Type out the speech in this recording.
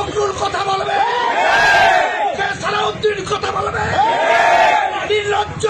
আব্দুল কথা বলবে। হ্যাঁ। সালাউদ্দিন কথা বলবে? হ্যাঁ। নির্লজ্জ।